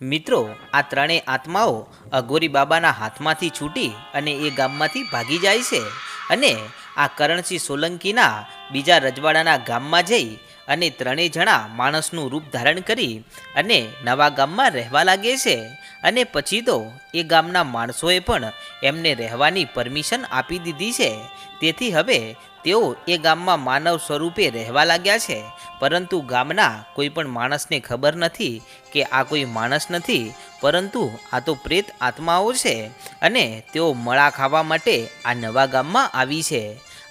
મિત્રો, આ ત્રણેય આત્માઓ અઘોરી બાબાના હાથમાંથી છૂટી અને એ ગામમાંથી ભાગી જાય છે અને આ કરણસિંહ સોલંકીના બીજા રજવાડાના ગામમાં જઈ અને ત્રણેય જણા માણસનું રૂપ ધારણ કરી અને નવા ગામમાં રહેવા લાગે છે અને પછી તો એ ગામના માણસોએ પણ એમને રહેવાની પરમિશન આપી દીધી છે. તેથી હવે તેઓ એ ગામમાં માનવ સ્વરૂપે રહેવા લાગ્યા છે, પરંતુ ગામના કોઈ પણ માણસને ખબર નથી કે આ કોઈ માણસ નથી, પરંતુ આ તો પ્રેત આત્માઓ છે અને તેઓ મળા ખાવા માટે આ નવા ગામમાં આવી છે.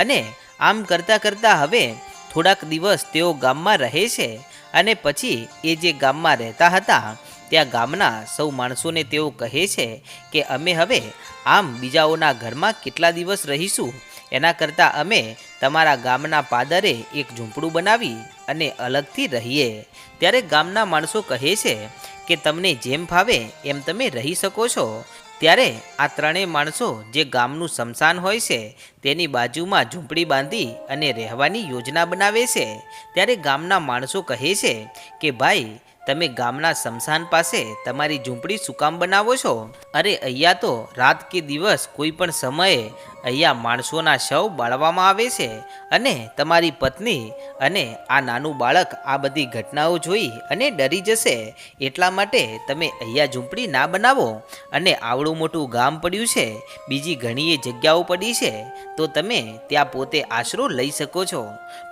અને આમ કરતાં કરતાં હવે થોડાક દિવસ તેઓ ગામમાં રહે છે અને પછી એ જે ગામમાં રહેતા હતા, ત્યાં ગામના સૌ માણસોને તેઓ કહે છે કે અમે હવે આમ બીજાઓના ઘરમાં કેટલા દિવસ રહીશું એના કરતાં અમે તમારા ગામના પાદરે એક ઝૂંપડું બનાવી અને અલગથી રહીએ. ત્યારે ગામના માણસો કહે છે કે, તમને જેમ ફાવે એમ તમે રહી શકો છો. ત્યારે આ ત્રણેય માણસો જે ગામનું સ્મશાન હોય છે, તેની બાજુમાં ઝૂંપડી બાંધી અને રહેવાની યોજના બનાવે છે. ત્યારે ગામના માણસો કહે છે કે, ભાઈ, તમે ગામના સ્મશાન પાસે તમારી ઝૂંપડી શું કામ બનાવો છો. અરે, અહીંયા તો રાત કે દિવસ કોઈ પણ સમયે અહીંયા માણસોના શવ બાળવામાં આવે છે અને તમારી પત્ની અને આ નાનું બાળક આ બધી ઘટનાઓ જોઈ અને ડરી જશે. એટલા માટે તમે અહીંયા ઝૂંપડી ના બનાવો અને આવડું મોટું ગામ પડ્યું છે. બીજી ઘણીએ જગ્યાઓ પડી છે. તો તમે ત્યાં પોતે આશરો લઈ શકો છો.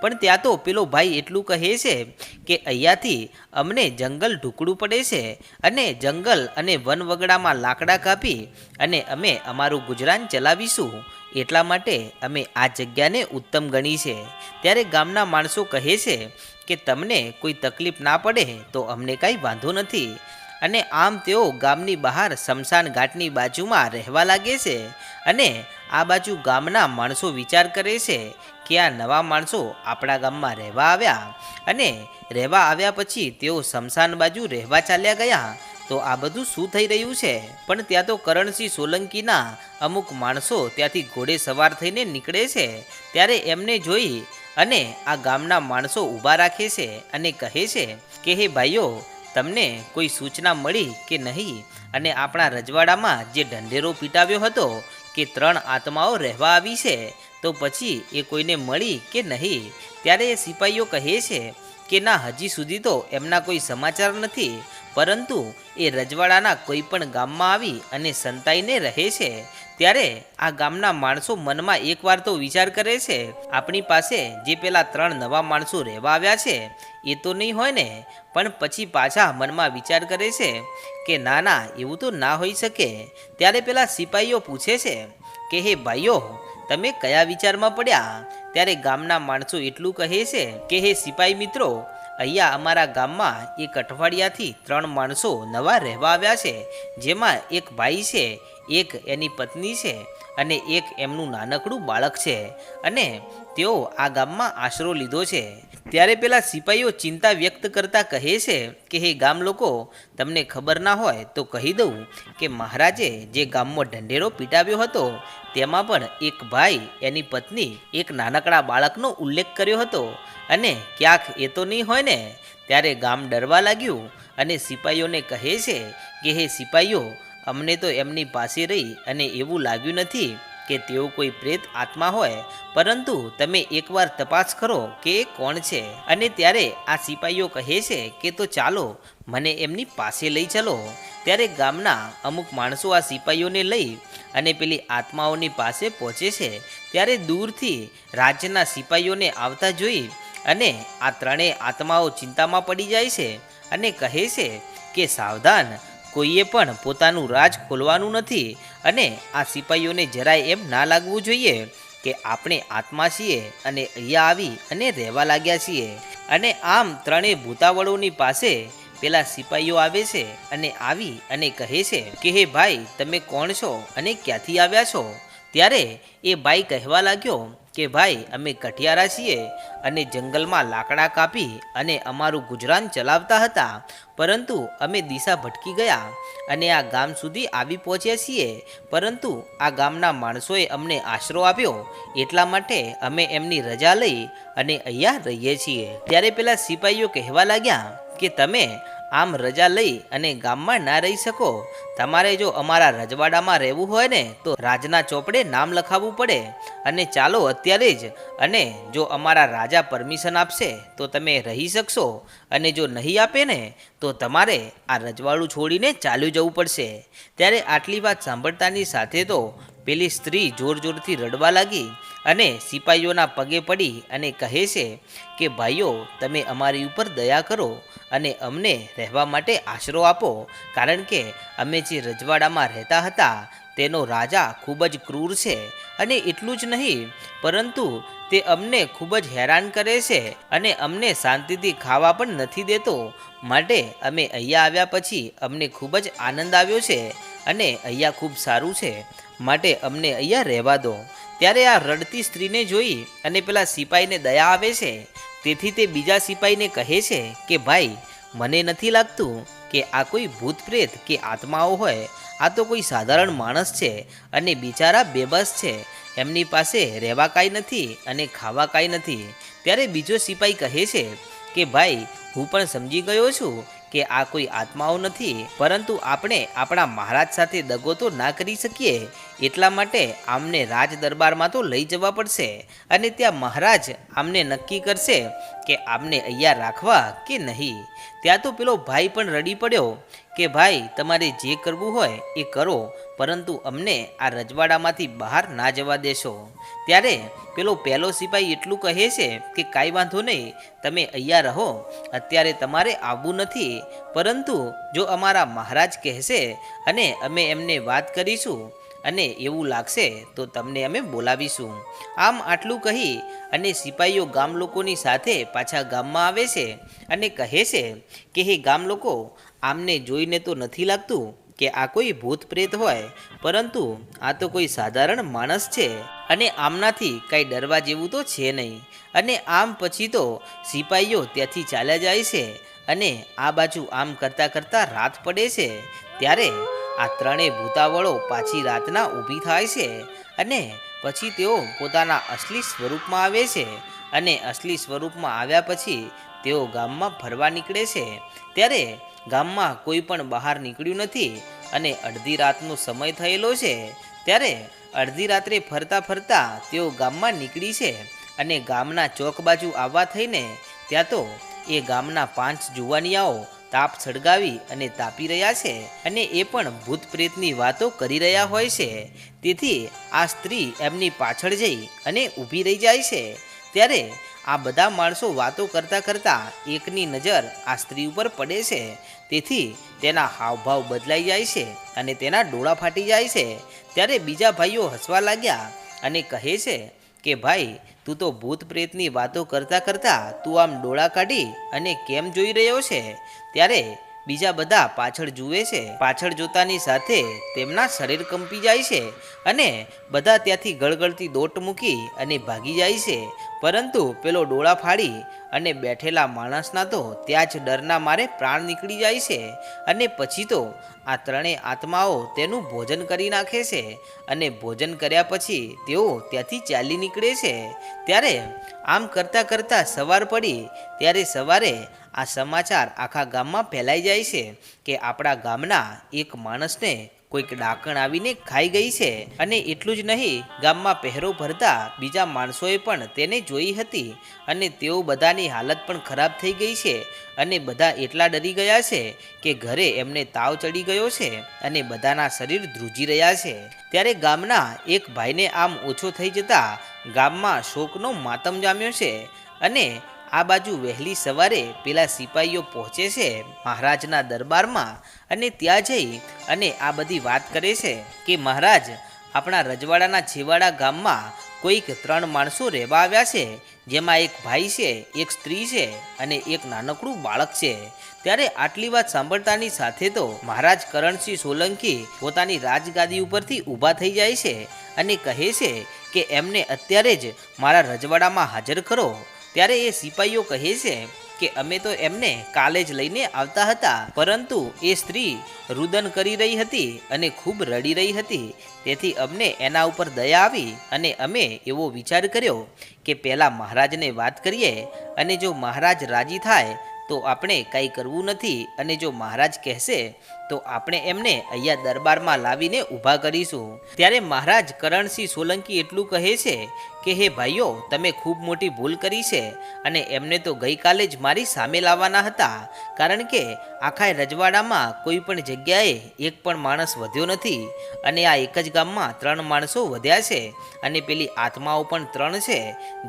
પણ ત્યાં તો પેલો ભાઈ એટલું કહે છે કે અહીંયાથી અમને જંગલ ઢૂકડું પડે છે અને જંગલ અને વનવગડામાં લાકડા કાપી અને અમે અમારું ગુજરાન ચલાવીશું. એટલા માટે અમે આ જગ્યાને ઉત્તમ ગણી છે. ત્યારે ગામના માણસો કહે છે કે તમને કોઈ તકલીફ ના પડે તો અમને કાંઈ વાંધો નથી. અને આમ તેઓ ગામની બહાર શમશાન ઘાટની બાજુમાં રહેવા લાગે છે અને આ બાજુ ગામના માણસો વિચાર કરે છે કે આ નવા માણસો આપણા ગામમાં રહેવા આવ્યા. અને રહેવા આવ્યા પછી તેઓ શમશાન બાજુ રહેવા ચાલ્યા ગયા. તો આ બધું શું થઈ રહ્યું છે? પણ ત્યાં તો કરણસિંહ સોલંકીના અમુક માણસો ત્યાંથી ઘોડે સવાર થઈને નીકળે છે. ત્યારે એમને જોઈ અને આ ગામના માણસો ઊભા રાખે છે અને કહે છે કે, હે ભાઈઓ, તમને કોઈ સૂચના મળી કે નહીં? અને આપણા રજવાડામાં જે ઢંઢેરો પીટાવ્યો હતો કે ત્રણ આત્માઓ રહેવા આવી છે, તો પછી એ કોઈને મળી કે નહીં? ત્યારે એ સિપાહીઓ કહે છે કે, ના, હજી સુધી તો એમના કોઈ સમાચાર નથી. પરંતુ એ રજવાડાના કોઈ પણ ગામમાં આવી અને સંતાઈને રહે છે, ત્યારે આ ગામના માણસો મનમાં એકવાર તો વિચાર કરે છે, આપણી પાસે જે પેલા ત્રણ નવા માણસો રહેવા આવ્યા છે, એ તો નહીં હોય ને? પણ પછી પાછા મનમાં વિચાર કરે છે કે, ના ના, એવું તો ના હોઈ શકે. ત્યારે પેલા સિપાહીઓ પૂછે છે કે, હે ભાઈઓ, તમે કયા વિચારમાં પડ્યા? ત્યારે ગામના માણસો એટલું કહે છે કે, હે સિપાહી મિત્રો અહીંયા અમારા ગામમાં એક અઠવાડિયાથી ત્રણ માણસો નવા રહેવા આવ્યા છે. જેમાં એક ભાઈ છે, એક એની પત્ની છે અને એક એમનું નાનકડું બાળક છે. અને તેઓ આ ગામમાં આશરો લીધો છે. ત્યારે પેલા સિપાહીઓ ચિંતા વ્યક્ત કરતા કહે છે કે, હે ગામ લોકો, તમને ખબર ના હોય તો કહી દઉં કે મહારાજે જે ગામમાં ઢંઢેરો પીટાવ્યો હતો, તેમાં પણ એક ભાઈ, એની પત્ની, એક નાનકડા બાળકનો ઉલ્લેખ કર્યો હતો. અને ક્યાંક એ તો નહીં હોય ને? ત્યારે ગામ ડરવા લાગ્યું અને સિપાહીઓને કહે છે કે, હે સિપાહીઓ અમને તો એમની પાસે રહી અને એવું લાગ્યું નથી. કે તેઓ કોઈ પ્રેત આત્મા હોય, પરંતુ તમે એકવાર તપાસ કરો કે એ કોણ છે. અને ત્યારે આ સિપાહીઓ કહે છે કે તો ચાલો, મને એમની પાસે લઈ ચલો. ત્યારે ગામના અમુક માણસો આ સિપાહીઓને લઈ અને પેલી આત્માઓની પાસે પહોંચે છે. ત્યારે દૂરથી રાજ્યના સિપાહીઓને આવતા જોઈ અને આ ત્રણેય આત્માઓ ચિંતામાં પડી જાય છે અને કહે છે કે સાવધાન, કોઈએ પણ પોતાનું રાજ ખોલવાનું નથી અને આ સિપાહીઓને જરાય એમ ના લાગવું જોઈએ કે આપણે આત્મા છીએ અને અહીંયા આવી અને રહેવા લાગ્યા છીએ. અને આમ ત્રણેય ભૂતાવળોની પાસે પેલા સિપાહીઓ આવે છે અને આવી અને કહે છે કે, હે ભાઈ, તમે કોણ છો અને ક્યાંથી આવ્યા છો? ત્યારે એ ભાઈ કહેવા લાગ્યો કે ભાઈ, અમે કઠિયારા છીએ અને જંગલમાં લાકડા કાપી અને અમારું ગુજરાન ચલાવતા હતા. પરંતુ અમે દિશા ભટકી ગયા અને આ ગામ સુધી આવી પહોંચ્યા છીએ. પરંતુ આ ગામના માણસોએ અમને આશરો આપ્યો. એટલા માટે અમે એમની રજા લઈ અને અહીંયા રહીએ છીએ. ત્યારે પેલા સિપાહીઓ કહેવા લાગ્યા કે, તમે આમ રજા લઈ અને ગામમાં ના રહી શકો. તમારે જો અમારા રજવાડામાં રહેવું હોય ને, તો રાજના ચોપડે નામ લખાવવું પડે. અને ચાલો અત્યારે જ, અને જો અમારા રાજા પરમિશન આપશે, તો તમે રહી શકશો. અને જો નહીં આપે ને, તો તમારે આ રજવાડું છોડીને ચાલ્યું જવું પડશે. ત્યારે આટલી વાત સાંભળતાની સાથે તો પેલી સ્ત્રી જોર જોરથી રડવા લાગી અને સિપાહીઓના પગે પડી અને કહે છે કે, ભાઈઓ, તમે અમારી ઉપર દયા કરો. અને અમને રહેવા માટે આશરો આપો, કારણ કે અમે જે રજવાડામાં રહેતા હતા, તેનો રાજા ખૂબ જ ક્રૂર છે અને એટલું જ નહીં, પરંતુ તે અમને ખૂબ જ હેરાન કરે છે અને અમને શાંતિથી ખાવા પણ નથી દેતો. માટે અમે અહીંયા આવ્યા પછી અમને ખૂબ જ આનંદ આવ્યો છે અને અહીંયા ખૂબ સારું છે. માટે અમને અહીંયા રહેવા દો. ત્યારે આ રડતી સ્ત્રીને જોઈ અને પેલા સિપાહીને દયા આવે છે. તેથી તે બીજા સિપાહીને કહે છે કે, ભાઈ, મને નથી લાગતું કે આ કોઈ ભૂત પ્રેત કે આત્માઓ હોય. આ તો કોઈ સાધારણ માણસ છે અને બિચારા બેબસ છે. એમની પાસે રહેવા કાંઈ નથી અને ખાવા કાંઈ નથી. ત્યારે બીજો સિપાહી કહે છે કે, ભાઈ, હું પણ સમજી ગયો છું કે આ કોઈ આત્માઓ નથી, પરંતુ આપણે આપણા મહારાજ સાથે દગો તો ના કરી શકીએ. એટલા માટે આમને રાજ દરબારમાં તો લઈ જવા પડશે અને ત્યાં મહારાજ આમને નક્કી કરશે કે આમને અહીંયા રાખવા કે નહીં. ત્યાં તો પેલો ભાઈ પણ રડી પડ્યો કે, ભાઈ, તમારે જે કરવું હોય એ કરો, પરંતુ અમને આ રજવાડામાંથી બહાર ના જવા દેશો. ત્યારે પેલો પહેલો સિપાહી એટલું કહે છે કે, કાંઈ વાંધો નહીં, તમે અહીંયા રહો, અત્યારે તમારે આવવું નથી, પરંતુ જો અમારા મહારાજ કહેશે અને અમે એમને વાત કરીશું અને એવું લાગશે તો તમને અમે બોલાવીશું. આમ આટલું કહી અને સિપાહીઓ ગામ લોકોની સાથે પાછા ગામમાં આવે છે અને કહે છે કે, હે ગામ લોકો, આમને જોઈને તો નથી લાગતું કે આ કોઈ ભૂત પ્રેત હોય, પરંતુ આ તો કોઈ સાધારણ માણસ છે અને આમનાથી કાંઈ ડરવા જેવું તો છે નહીં. અને આમ પછી તો સિપાહીઓ ત્યાંથી ચાલ્યા જાય છે અને આ બાજુ આમ કરતાં કરતાં રાત પડે છે. ત્યારે આ ત્રણેય ભૂતાવળો પાછી રાતના ઊભી થાય છે અને પછી તેઓ પોતાના અસલી સ્વરૂપમાં આવે છે અને અસલી સ્વરૂપમાં આવ્યા પછી તેઓ ગામમાં ફરવા નીકળે છે. ત્યારે ગામમાં કોઈ પણ બહાર નીકળ્યું નથી અને અડધી રાતનો સમય થયેલો છે. ત્યારે અડધી રાત્રે ફરતા ફરતા તેઓ ગામમાં નીકળી છે અને ગામના ચોક બાજુ આવવા થઈને ત્યાં તો એ ગામના પાંચ જુવાનિયાઓ તાપ સળગાવી અને તાપી રહ્યા છે અને એ પણ ભૂત પ્રેતની વાતો કરી રહ્યા હોય છે. તેથી આ સ્ત્રી એમની પાછળ જઈ અને ઊભી રહી જાય છે. ત્યારે આ બધા માણસો વાતો કરતા કરતા એકની નજર આ સ્ત્રી ઉપર પડે છે. તેથી તેના હાવભાવ બદલાઈ જાય છે અને તેના ડોળા ફાટી જાય છે. ત્યારે બીજા ભાઈઓ હસવા લાગ્યા અને કહે છે કે, ભાઈ તું તો ભૂત પ્રેતની વાતો કરતા કરતા તું આમ ડોળા કાઢી અને કેમ જોઈ રહ્યો છે? ત્યારે બીજા બધા પાછળ જુએ છે. પાછળ જોતાની સાથે તેમના શરીર કંપી જાય છે અને બધા ત્યાંથી ગળગળતી દોટ મૂકી અને ભાગી જાય છે. પરંતુ પેલો ડોળા ફાડી અને બેઠેલા માણસના તો ત્યાં જ ડરના મારે પ્રાણ નીકળી જાય છે અને પછી તો આ ત્રણેય આત્માઓ તેનું ભોજન કરી નાખે છે અને ભોજન કર્યા પછી તેઓ ત્યાંથી ચાલી નીકળે છે. ત્યારે આમ કરતાં કરતાં સવાર પડી, ત્યારે સવારે આ સમાચાર આખા ગામમાં ફેલાઈ જાય છે કે આપણા ગામના એક માણસને કોઈક ડાકણ આવીને ખાઈ ગઈ છે. અને એટલું જ નહીં, ગામમાં પહેરો ભરતા બીજા માણસોએ પણ તેને જોઈ હતી અને તેઓ બધાની હાલત પણ ખરાબ થઈ ગઈ છે. અને બધા એટલા ડરી ગયા છે કે ઘરે એમને તાવ ચડી ગયો છે અને બધાના શરીર ધ્રુજી રહ્યા છે. ત્યારે ગામના એક ભાઈને આમ ઓછો થઈ જતા ગામમાં શોકનો માતમ જામ્યો છે અને આ બાજુ વહેલી સવારે પેલા સિપાહીઓ પહોંચે છે મહારાજના દરબારમાં અને ત્યાં જઈ અને આ બધી વાત કરે છે કે મહારાજ, આપણા રજવાડાના છેવાડા ગામમાં કોઈક ત્રણ માણસો રહેવા આવ્યા છે. જેમાં એક ભાઈ છે, એક સ્ત્રી છે અને એક નાનકડું બાળક છે. ત્યારે આટલી વાત સાંભળતાની સાથે તો મહારાજ કરણસિંહ સોલંકી પોતાની રાજગાદી ઉપરથી ઊભા થઈ જાય છે અને કહે છે કે એમને અત્યારે જ મારા રજવાડામાં હાજર કરો. ત્યારે એ સિપાહીઓ કહે છે કે અમે તો એમને કાલે જ લઈને આવતા હતા, પરંતુ એ સ્ત્રી રુદન કરી રહી હતી અને ખૂબ રડી રહી હતી. તેથી અમને એના ઉપર દયા આવી અને અમે એવો વિચાર કર્યો કે પહેલાં મહારાજને વાત કરીએ અને જો મહારાજ રાજી થાય તો આપણે કાંઈ કરવું નથી અને જો મહારાજ કહેશે તો આપણે એમને અહીંયા દરબારમાં લાવીને ઊભા કરીશું. ત્યારે મહારાજ કરણસિંહ સોલંકી એટલું કહે છે કે, હે ભાઈઓ, તમે ખૂબ મોટી ભૂલ કરી છે અને એમને તો ગઈકાલે જ મારી સામે લાવવાના હતા. કારણ કે આખા રજવાડામાં કોઈ પણ જગ્યાએ એક પણ માણસ વધ્યો નથી અને આ એક જ ગામમાં ત્રણ માણસો વધ્યા છે અને પેલી આત્માઓ પણ ત્રણ છે.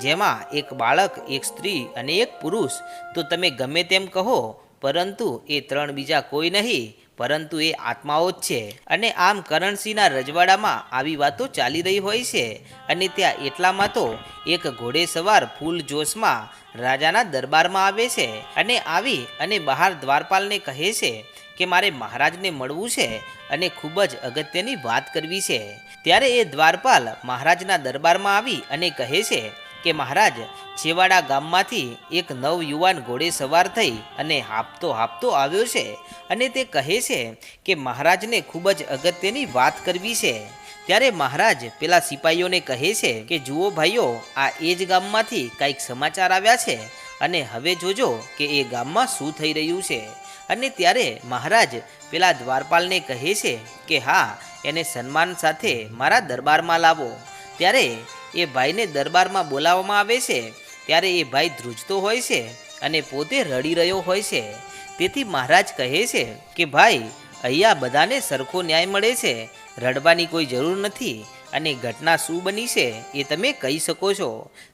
જેમાં એક બાળક, એક સ્ત્રી અને એક પુરુષ. તો તમે ગમે તેમ કહો, પરંતુ એ ત્રણ બીજા કોઈ નહીં. પરંતુ એ આત્માઓ જ છે. અને આમ કરણસિંહના રજવાડામાં આવી વાતો ચાલી રહી હોય છે. અને ત્યાં એટલામાં તો એક ઘોડે સવાર ફૂલ જોશમાં રાજાના દરબારમાં આવે છે. અને આવી અને બહાર દ્વારપાલને કહે છે કે મારે મહારાજને મળવું છે અને ખૂબ જ અગત્યની વાત કરવી છે. ત્યારે એ દ્વારપાલ મહારાજના દરબારમાં આવી અને કહે છે કે મહારાજ, છેવાડા ગામમાંથી એક નવ યુવાન ઘોડે સવાર થઈ અને હાપતો હાપતો આવ્યો છે અને તે કહે છે કે મહારાજને ખૂબ જ અગત્યની વાત કરવી છે. ત્યારે મહારાજ પેલા સિપાહીઓને કહે છે કે, જુઓ ભાઈઓ, આ એ જ ગામમાંથી કાંઈક સમાચાર આવ્યા છે અને હવે જોજો કે એ ગામમાં શું થઈ રહ્યું છે. અને ત્યારે મહારાજ પેલા દ્વારપાલને કહે છે કે, હા, એને સન્માન સાથે મારા દરબારમાં લાવો. ત્યારે એ ભાઈને દરબારમાં બોલાવવામાં આવે છે, ત્યારે એ ભાઈ ધ્રુજતો હોય છે અને પોતે રડી રહ્યો હોય છે. તેથી મહારાજ કહે છે કે, ભાઈ, અહીંયા બધાને સરખો ન્યાય મળે છે. રડવાની કોઈ જરૂર નથી. અને ઘટના શું બની છે એ તમે કહી શકો છો.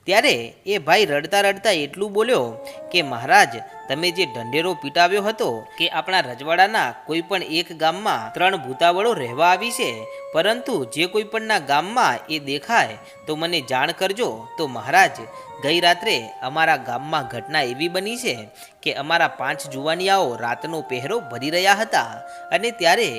ત્યારે એ ભાઈ રડતા રડતા એટલું બોલ્યો કે, મહારાજ, તમે જે ઢંઢેરો પીટાવ્યો હતો કે આપણા રજવાડાના કોઈ પણ એક ગામમાં ત્રણ ભૂતાવળો રહેવા આવી છે, પરંતુ જે કોઈ પણના ગામમાં એ દેખાય, તો મને જાણ કરજો. તો મહારાજ, ગઈ રાત્રે અમારા ગામમાં ઘટના એવી બની છે કે અમારા પાંચ જુવાનિયાઓ રાતનો પહેરો ભરી રહ્યા હતા અને ત્યારે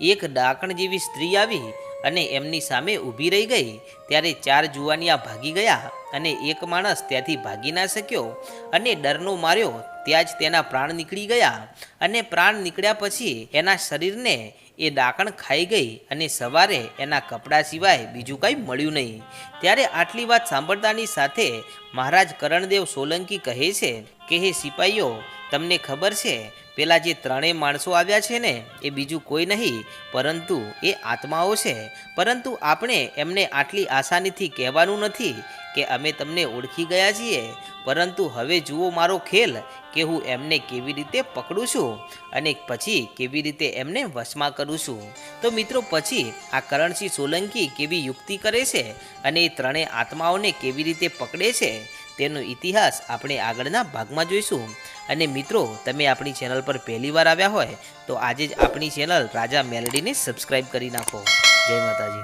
એક ડાકણ જેવી સ્ત્રી આવી અને એમની સામે ઊભી રહી ગઈ. ત્યારે ચાર જુવાનિયા ભાગી ગયા અને એક માણસ ત્યાંથી ભાગી ના શક્યો અને ડરનો માર્યો ત્યાં જ તેના પ્રાણ નીકળી ગયા અને પ્રાણ નીકળ્યા પછી એના શરીરને એ ડાકણ ખાઈ ગઈ અને સવારે એના કપડાં સિવાય બીજું કંઈ મળ્યું નહીં. ત્યારે આટલી વાત સાંભળતાની સાથે મહારાજ કરણદેવ સોલંકી કહે છે કે, હે સિપાહીઓ તમને ખબર છે, પેલા જે ત્રણેય માણસો આવ્યા છે ને, એ બીજું કોઈ નહીં, પરંતુ એ આત્માઓ છે. પરંતુ આપણે એમને આટલી આસાનીથી કહેવાનું નથી કે અમે તમને ઓળખી ગયા છીએ. પરંતુ હવે જુઓ મારો ખેલ કે હું એમને કેવી રીતે પકડું છું અને પછી કેવી રીતે એમને વશમાં કરું છું. તો મિત્રો, પછી આ કરણસિંહ સોલંકી કેવી યુક્તિ કરે છે અને એ ત્રણેય આત્માઓને કેવી રીતે પકડે છે, તેનો ઇતિહાસ આપણે આગળના ભાગમાં જોઈશું. અને મિત્રો, તમે આપણી ચેનલ પર પહેલી વાર આવ્યા હોય, તો આજે જ આપણી ચેનલ રાજા મેલડીને સબસ્ક્રાઈબ કરી નાખો. જય માતાજી.